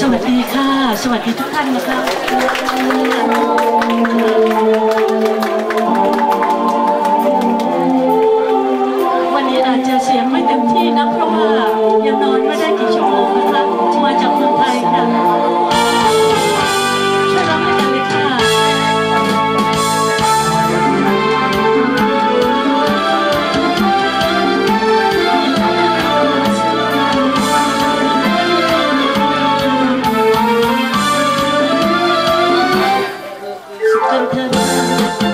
สวัสดีค่ะ สวัสดีทุกท่านนะคะ can